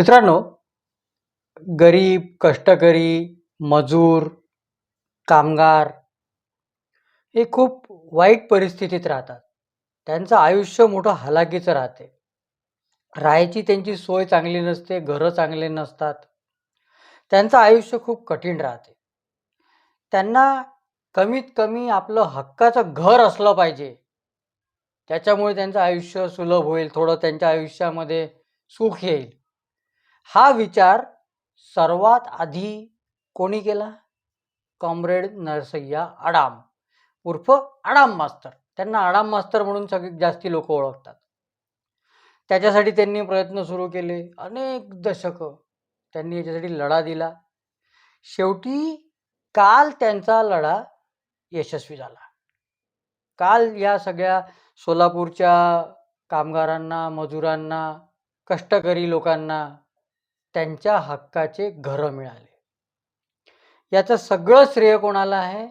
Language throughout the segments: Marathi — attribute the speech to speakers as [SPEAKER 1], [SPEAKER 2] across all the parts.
[SPEAKER 1] मित्रांनो गरीब कष्टकरी मजूर कामगार हे खूप वाईट परिस्थितीत राहतात. त्यांचं आयुष्य मोठं हलाकीचं राहते. राहायची त्यांची सोय चांगली नसते घरं चांगले नसतात. त्यांचं आयुष्य खूप कठीण राहते. त्यांना कमीत कमी आपलं हक्काचं घर असलं पाहिजे. त्याच्यामुळे त्यांचं आयुष्य सुलभ होईल थोडं त्यांच्या आयुष्यामध्ये सुख येईल. हा विचार सर्वात आधी कोणी केला? कॉम्रेड नरसय्या आडाम. उर्फ आडाम मास्तर. त्यांना आडाम मास्तर म्हणून सगळे जास्ती लोक ओळखतात. त्याच्यासाठी त्यांनी प्रयत्न सुरू केले. अनेक दशकं त्यांनी याच्यासाठी लढा दिला. शेवटी काल त्यांचा लढा यशस्वी झाला. काल या सगळ्या सोलापूरच्या कामगारांना मजुरांना कष्टकरी लोकांना त्यांच्या हक्काचे घरं मिळाले. याचं सगळं श्रेय कोणाला आहे?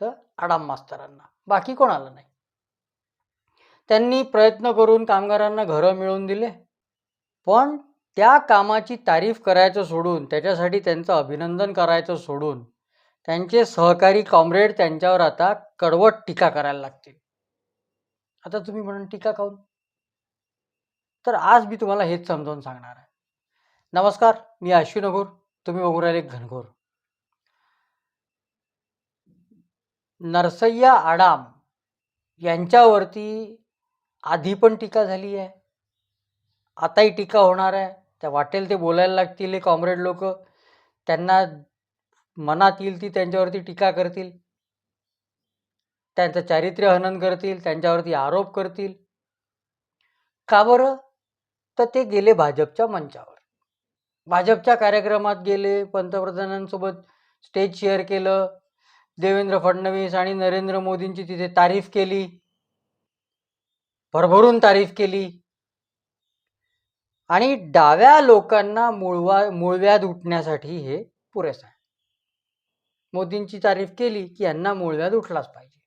[SPEAKER 1] तर आडाम मास्तरांना. बाकी कोणाला नाही. त्यांनी प्रयत्न करून कामगारांना घरं मिळवून दिले. पण त्या कामाची तारीफ करायचं सोडून त्याच्यासाठी त्यांचं अभिनंदन करायचं सोडून त्यांचे सहकारी कॉम्रेड त्यांच्यावर आता कडवट टीका करायला लागतील. आता तुम्ही म्हणून टीका काऊन? तर आज मी तुम्हाला हेच समजावून सांगणार आहे. नमस्कार मी अश्विन अघोर तुम्ही बघू राहिले घनघोर. नरसय्या आडाम यांच्यावरती आधी पण टीका झाली आहे. आताही टीका होणार आहे. त्या वाटेल ते बोलायला लागतील हे कॉम्रेड लोक. त्यांना मनात येईल ती त्यांच्यावरती टीका करतील. त्यांचं चारित्र्य हनन करतील त्यांच्यावरती आरोप करतील. का बरं? तर ते गेले भाजपच्या मंचावर. भाजपच्या कार्यक्रमात गेले पंतप्रधानांसोबत स्टेज शेअर केलं देवेंद्र फडणवीस आणि नरेंद्र मोदींची तिथे तारीफ केली भरभरून तारीफ केली. आणि डाव्या लोकांना मुळवा मूळव्याध उठण्यासाठी हे पुरेसं आहे. मोदींची तारीफ केली की यांना मूळव्याध उठलाच पाहिजे.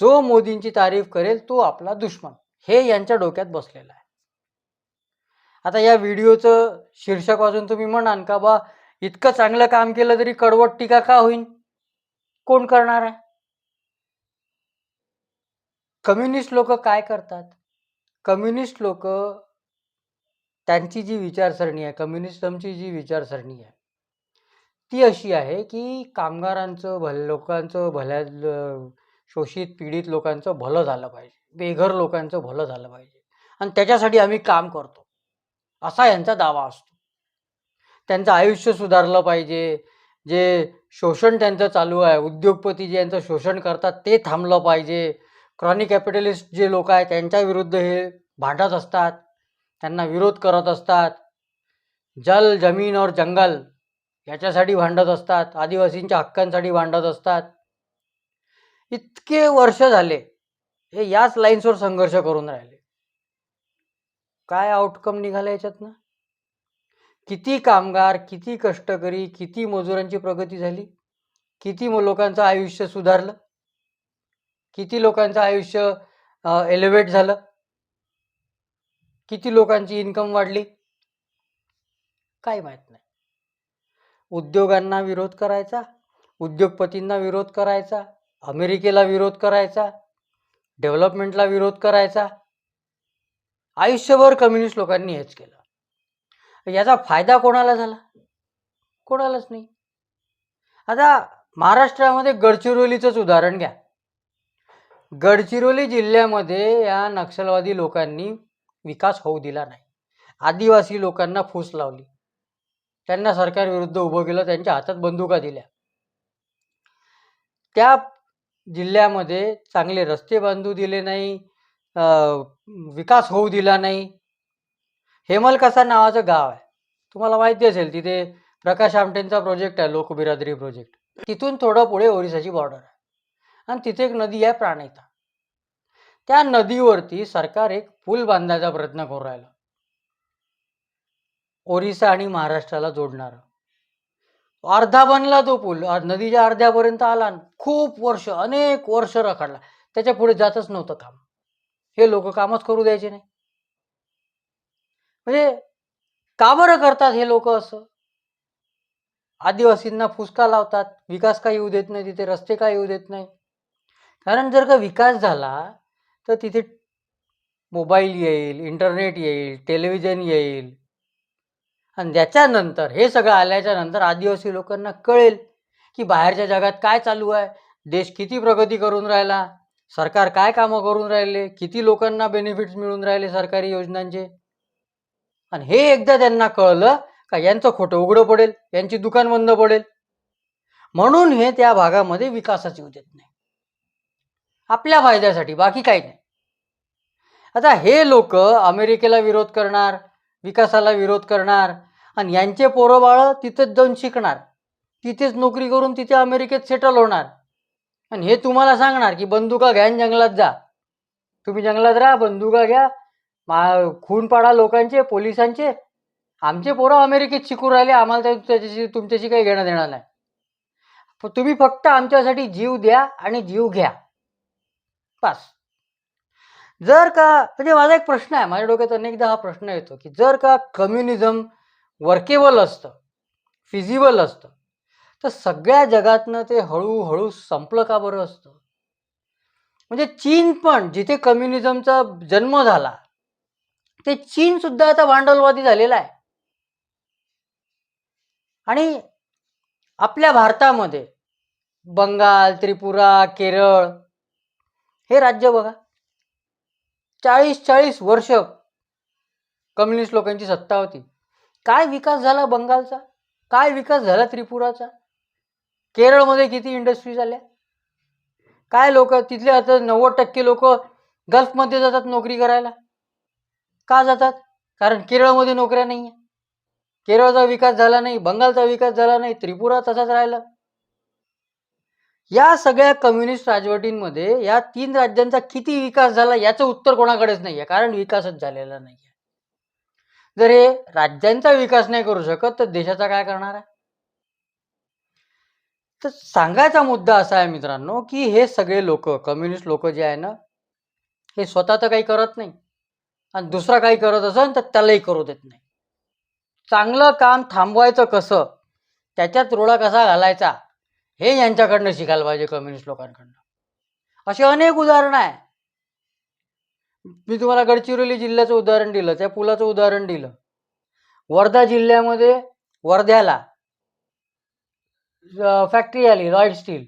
[SPEAKER 1] जो मोदींची तारीफ करेल तो आपला दुश्मन. हे यांच्या डोक्यात बसलेलं आहे. आता या व्हिडिओचं शीर्षक वाचून तुम्ही म्हणाल का बा इतकं चांगलं काम केलं तरी कडवट टीका का होईल कोण करणार आहे? कम्युनिस्ट लोक काय करतात? कम्युनिस्ट लोक त्यांची जी विचारसरणी आहे कम्युनिस्टमची जी विचारसरणी आहे ती अशी आहे की कामगारांचं भल लोकांचं भल्या शोषित पीडित लोकांचं भलं झालं पाहिजे बेघर लोकांचं भलं झालं पाहिजे. आणि त्याच्यासाठी आम्ही काम करतो. असा यांचा दावा असतो. त्यांचं आयुष्य सुधारलं पाहिजे. जे शोषण त्यांचं चालू आहे उद्योगपती जे यांचं शोषण करतात ते थांबलं पाहिजे. क्रॉनिक कॅपिटलिस्ट जे लोक आहेत त्यांच्या विरुद्ध हे भांडत असतात. त्यांना विरोध करत असतात. जल जमीन और जंगल याच्यासाठी भांडत असतात. आदिवासींच्या हक्कांसाठी भांडत असतात. इतके वर्ष झाले हे याच लाईन्सवर संघर्ष करून राहिले. काय आउटकम निघाला याच्यातनं? किती कामगार किती कष्टकरी किती मजुरांची प्रगती झाली? किती लोकांचं आयुष्य सुधारलं? किती लोकांचं आयुष्य एलिव्हेट झालं? किती लोकांची इन्कम वाढली? काय माहीत नाही. उद्योगांना विरोध करायचा उद्योगपतींना विरोध करायचा अमेरिकेला विरोध करायचा डेव्हलपमेंटला विरोध करायचा आयुष्यभर कम्युनिस्ट लोकांनी हेच केलं. याचा फायदा कोणाला झाला? कोणालाच नाही. आता महाराष्ट्रामध्ये गडचिरोलीचंच उदाहरण घ्या. गडचिरोली जिल्ह्यामध्ये या नक्षलवादी लोकांनी विकास होऊ दिला नाही. आदिवासी लोकांना फूस लावली. त्यांना सरकारविरुद्ध उभं केलं त्यांच्या हातात बंदुका दिल्या. त्या जिल्ह्यामध्ये चांगले रस्ते बांधू दिले नाही. विकास होऊ दिला नाही. हेमलकसा नावाचं गाव आहे? तुम्हाला माहिती असेल तिथे प्रकाश आमटेंचा प्रोजेक्ट आहे लोकबिरादरी प्रोजेक्ट तिथून थोडं पुढे ओरिसाची बॉर्डर आहे. आणि तिथे एक नदी आहे प्राणहिता. त्या नदीवरती सरकार एक पूल बांधायचा प्रयत्न करू राहिला. ओरिसा आणि महाराष्ट्राला जोडणार. अर्धा बनला तो पूल नदीच्या अर्ध्यापर्यंत आला खूप वर्ष अनेक वर्ष रखडला. त्याच्या पुढे जातच नव्हतं काम. हे लोक कामच करू द्यायचे नाही. म्हणजे का बरं करतात हे लोक असं? आदिवासींना फुसका लावतात विकास का येऊ देत नाही तिथे रस्ते का येऊ देत नाही. कारण जर का विकास झाला तर तिथे मोबाईल येईल इंटरनेट येईल टेलिव्हिजन येईल. आणि त्याच्यानंतर हे सगळं आल्याच्यानंतर आदिवासी लोकांना कळेल की बाहेरच्या जगात काय चालू आहे देश किती प्रगती करून राहिला. सरकार काय कामं करून राहिले? किती लोकांना बेनिफिट्स मिळून राहिले सरकारी योजनांचे? आणि हे एकदा त्यांना कळलं का यांचं खोटं उघडं पडेल यांची दुकान बंद पडेल. म्हणून हे त्या भागामध्ये विकासाची येऊ देत नाही. आपल्या फायद्यासाठी बाकी काही नाही. आता हे लोक अमेरिकेला विरोध करणार विकासाला विरोध करणार आणि यांचे पोरं बाळं तिथेच जाऊन शिकणार. तिथेच नोकरी करून तिथे अमेरिकेत सेटल होणार. आणि हे तुम्हाला सांगणार की बंदुका घ्या आणि जंगलात जा. तुम्ही जंगलात राहा बंदुका घ्या. मा खून पाडा लोकांचे पोलिसांचे. आमचे पोरं अमेरिकेत शिकून राहिले आम्हाला त्याच्याशी तुमच्याशी काही घेणं देणं नाही. तुम्ही फक्त आमच्यासाठी जीव द्या आणि जीव घ्या. बस. जर का म्हणजे माझा एक प्रश्न आहे माझ्या डोक्यात अनेकदा हा प्रश्न येतो की जर का कम्युनिझम वर्केबल असतं फिजिबल असतं तर सगळ्या जगातनं ते हळूहळू संपलं का बरं असतं? म्हणजे चीन पण जिथे कम्युनिझमचा जन्म झाला ते चीन सुद्धा आता भांडवलवादी झालेला आहे. आणि आपल्या भारतामध्ये बंगाल त्रिपुरा केरळ हे राज्य बघा. चाळीस चाळीस वर्ष कम्युनिस्ट लोकांची सत्ता होती. काय विकास झाला बंगालचा? काय विकास झाला त्रिपुराचा? केरळमध्ये किती इंडस्ट्री झाल्या? काय लोक तिथले आता नव्वद टक्के लोक गल्फमध्ये जातात नोकरी करायला. का जातात? कारण केरळमध्ये नोकऱ्या नाही आहे केरळचा विकास झाला नाही बंगालचा विकास झाला नाही त्रिपुरा तसाच राहिला. या सगळ्या कम्युनिस्ट राजवटींमध्ये या तीन राज्यांचा किती विकास झाला याचं उत्तर कोणाकडेच नाही आहे कारण विकासच झालेला नाही आहे जर हे राज्यांचा विकास नाही करू शकत तर देशाचा काय करणार आहे? तर सांगायचा मुद्दा असा आहे मित्रांनो की हे सगळे लोक कम्युनिस्ट लोक जे आहे ना हे स्वतः तर काही करत नाही. आणि दुसरा काही करत असेल तर त्यालाही करू देत नाही. चांगलं काम थांबवायचं कसं? त्याच्यात रोडा कसा घालायचा? हे यांच्याकडनं शिकायला पाहिजे कम्युनिस्ट लोकांकडनं. असे अनेक उदाहरणं आहे. मी तुम्हाला गडचिरोली जिल्ह्याचं उदाहरण दिलं त्या पुलाचं उदाहरण दिलं. वर्धा जिल्ह्यामध्ये वर्ध्याला फॅक्टरी आली रॉयल स्टील.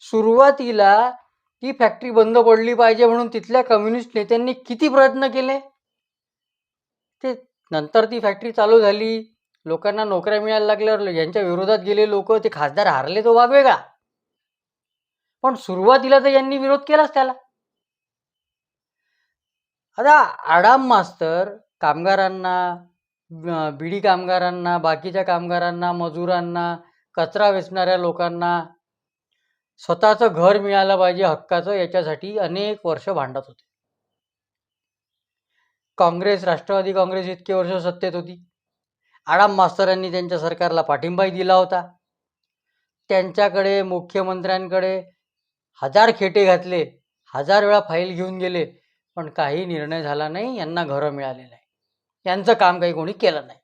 [SPEAKER 1] सुरुवातीला ती फॅक्टरी बंद पडली पाहिजे म्हणून तिथल्या कम्युनिस्ट नेत्यांनी किती प्रयत्न केले? ते नंतर ती फॅक्टरी चालू झाली. लोकांना नोकऱ्या मिळायला लागल्यावर यांच्या विरोधात गेले लोक ते खासदार हारले तो भाग वेगळा. पण सुरुवातीला तर यांनी विरोध केलाच त्याला. आता आडाम मास्तर कामगारांना बिडी कामगारांना बाकीच्या कामगारांना मजुरांना कचरा वेचणाऱ्या लोकांना स्वतःचं घर मिळालं पाहिजे हक्काचं याच्यासाठी अनेक वर्ष भांडत होते. काँग्रेस राष्ट्रवादी काँग्रेस इतके वर्ष सत्तेत होती. आडाम मास्तरांनी त्यांच्या सरकारला पाठिंबाही दिला होता. त्यांच्याकडे मुख्यमंत्र्यांकडे हजार खेटे घातले हजार वेळा फाईल घेऊन गेले पण काही निर्णय झाला नाही यांना घरं मिळाले नाही. यांचं काम काही कोणी केलं नाही.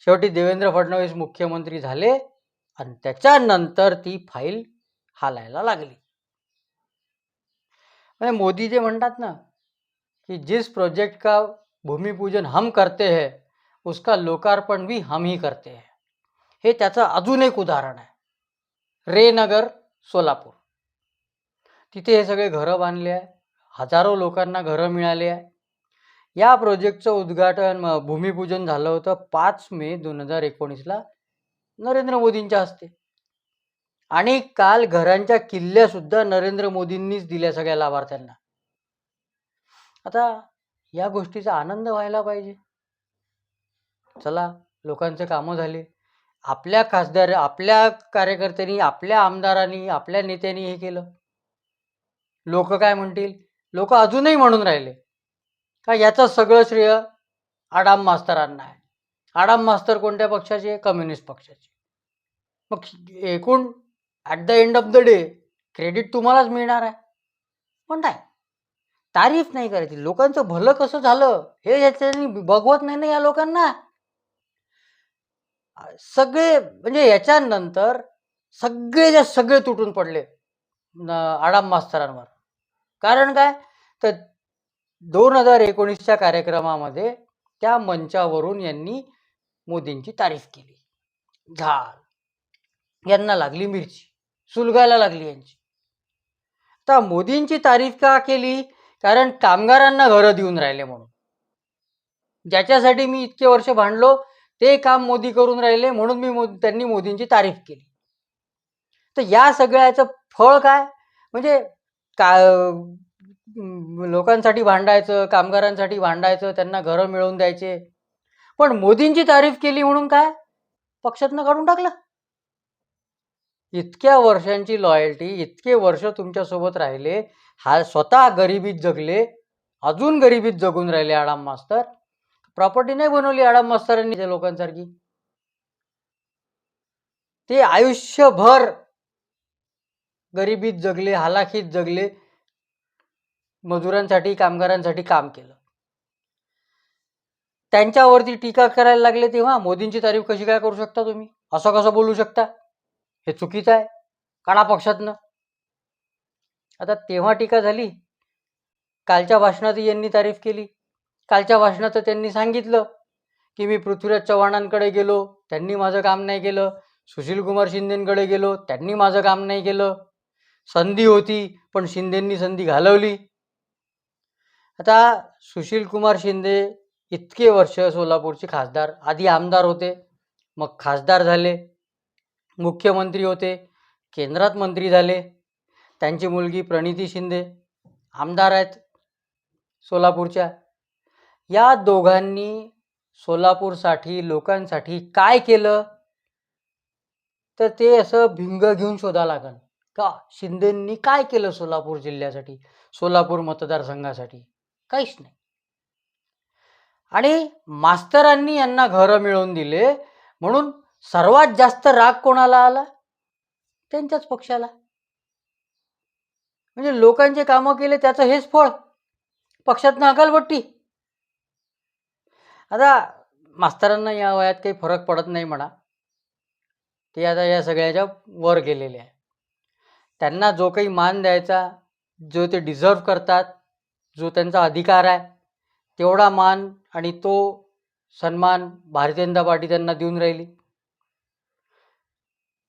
[SPEAKER 1] शेवटी देवेंद्र फडणवीस मुख्यमंत्री झाले आणि त्याच्यानंतर ती फाईल हालायला लागली. म्हणजे मोदी जे म्हणतात ना कि जिस प्रोजेक्ट का भूमिपूजन हम करते हैं उसका लोकार्पण भी हम ही करते हैं. हे त्याचं अजून एक उदाहरण आहे. रेनगर सोलापूर. तिथे हे सगळे घरं बांधले आहे. हजारो लोकांना घरं मिळाले आहे. या प्रोजेक्टचं उद्घाटन भूमिपूजन झालं होतं पाच मे दोन हजार एकोणीसला नरेंद्र मोदींच्या हस्ते. आणि काल घरांच्या किल्ल्यासुद्धा नरेंद्र मोदींनीच दिल्या सगळ्या लाभार्थ्यांना. आता या गोष्टीचा आनंद व्हायला पाहिजे. चला लोकांचे कामं झाले. आपल्या खासदार आपल्या कार्यकर्त्यांनी आपल्या आमदारांनी आपल्या नेत्यांनी हे केलं. लोक काय म्हणतील? लोक अजूनही म्हणून राहिले. का याचं सगळं श्रेय आडाम मास्तरांना आहे. आडाम मास्तर कोणत्या पक्षाचे? कम्युनिस्ट पक्षाचे. मग एकूण at the end of the day credit तुम्हालाच मिळणार आहे. पण नाही. तारीफ नाही करायची. लोकांचं भलं कसं झालं हे याच्यानी बघवत नाही ना या लोकांना. सगळे म्हणजे याच्यानंतर सगळेच्या सगळे तुटून पडले आडाम मास्तरांवर. कारण काय? तर दोन हजार एकोणीसच्या कार्यक्रमामध्ये त्या मंचावरून यांनी मोदींची तारीफ केली. झाल. यांना लागली मिरची. सुलगायला लागली यांची. आता मोदींची तारीफ का केली? कारण कामगारांना घरं देऊन राहिले म्हणून. ज्याच्यासाठी मी इतके वर्ष भांडलो ते काम मोदी करून राहिले म्हणून मी मोद त्यांनी मोदींची तारीफ केली. तर या सगळ्याचं फळ काय? म्हणजे का लोकांसाठी भांडायचं कामगारांसाठी भांडायचं त्यांना घरं मिळवून द्यायचे. पण मोदींची तारीफ केली म्हणून काय? पक्षातनं काढून टाकलं. इतक्या वर्षांची लॉयल्टी इतके वर्ष तुमच्यासोबत राहिले. हा स्वतः गरिबीत जगले. अजून गरिबीत जगून राहिले आडाम मास्तर प्रॉपर्टी नाही बनवली आडाम मास्तरांनी त्या लोकांसारखी. ते आयुष्यभर गरिबीत जगले हालाखीत जगले. मजुरांसाठी कामगारांसाठी काम केलं. त्यांच्यावरती टीका करायला लागले तेव्हा मोदींची तारीफ कशी काय करू शकता तुम्ही? असं कसं बोलू शकता? हे चुकीचं आहे? काढा पक्षातनं. आता तेव्हा टीका झाली. कालच्या भाषणात यांनी तारीफ केली. कालच्या भाषणात त्यांनी सांगितलं की मी पृथ्वीराज चव्हाणांकडे गेलो त्यांनी माझं काम नाही केलं. सुशीलकुमार शिंदेंकडे गेलो त्यांनी माझं काम नाही केलं. संधी होती पण शिंदेंनी संधी घालवली. आता सुशीलकुमार शिंदे इतके वर्ष सोलापूरचे खासदार आधी आमदार होते मग खासदार झाले मुख्यमंत्री होते केंद्रात मंत्री झाले त्यांची मुलगी प्रणिती शिंदे आमदार आहेत सोलापूरच्या. या दोघांनी सोलापूरसाठी लोकांसाठी काय केलं? तर ते असं भिंग घेऊन शोधा लागन का? शिंदेंनी काय केलं सोलापूर जिल्ह्यासाठी सोलापूर मतदारसंघासाठी? काहीच नाही. आणि मास्तरांनी यांना घरं मिळवून दिले म्हणून सर्वात जास्त राग कोणाला आला? त्यांच्याच पक्षाला. म्हणजे लोकांचे कामं केले त्याचं हेच फळ. पक्षातनं अकालबट्टी आता मास्तरांना या वयात काही फरक पडत नाही म्हणा. ते आता या सगळ्याच्या वर गेलेले आहे. त्यांना जो काही मान द्यायचा जो ते डिझर्व करतात जो त्यांचा अधिकार आहे तेवढा मान आणि तो सन्मान भारतीय जनता पार्टी त्यांना देऊन राहिली.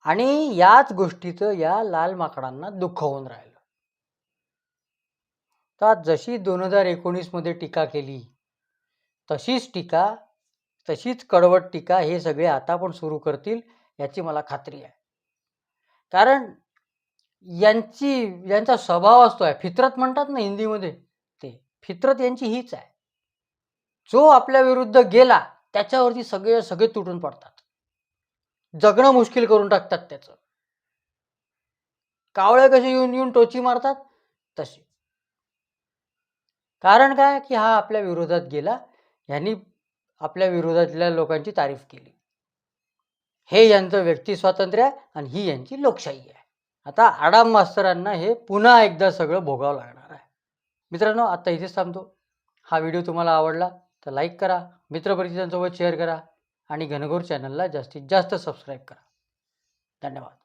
[SPEAKER 1] आणि याच गोष्टीचं या लाल माकडांना दुःख होऊन राहिलं. तर जशी दोन हजार एकोणीसमध्ये टीका केली तशीच टीका तशीच कडवट टीका हे सगळे आता पण सुरू करतील याची मला खात्री आहे. कारण यांची यांचा स्वभाव असतो आहे. फितरत म्हणतात ना हिंदीमध्ये फितरत यांची हीच आहे. जो आपल्या विरुद्ध गेला त्याच्यावरती सगळे सगळे तुटून पडतात. जगणं मुश्किल करून टाकतात त्याचं. कावळे कसे येऊन येऊन टोची मारतात? तसे. कारण काय? की हा आपल्या विरोधात गेला यांनी आपल्या विरोधातल्या लोकांची तारीफ केली. हे यांचं व्यक्ती स्वातंत्र्य आहे आणि ही यांची लोकशाही आहे. आता आडाम मास्तरांना हे पुन्हा एकदा सगळं भोगावं लागणार. मित्रांनो आत्ता इथेच थांबतो. हा व्हिडिओ तुम्हाला आवडला तर लाईक करा मित्रपरिचितांसोबत शेअर करा आणि घनघोर चॅनलला जास्तीत जास्त सबस्क्राईब करा. धन्यवाद.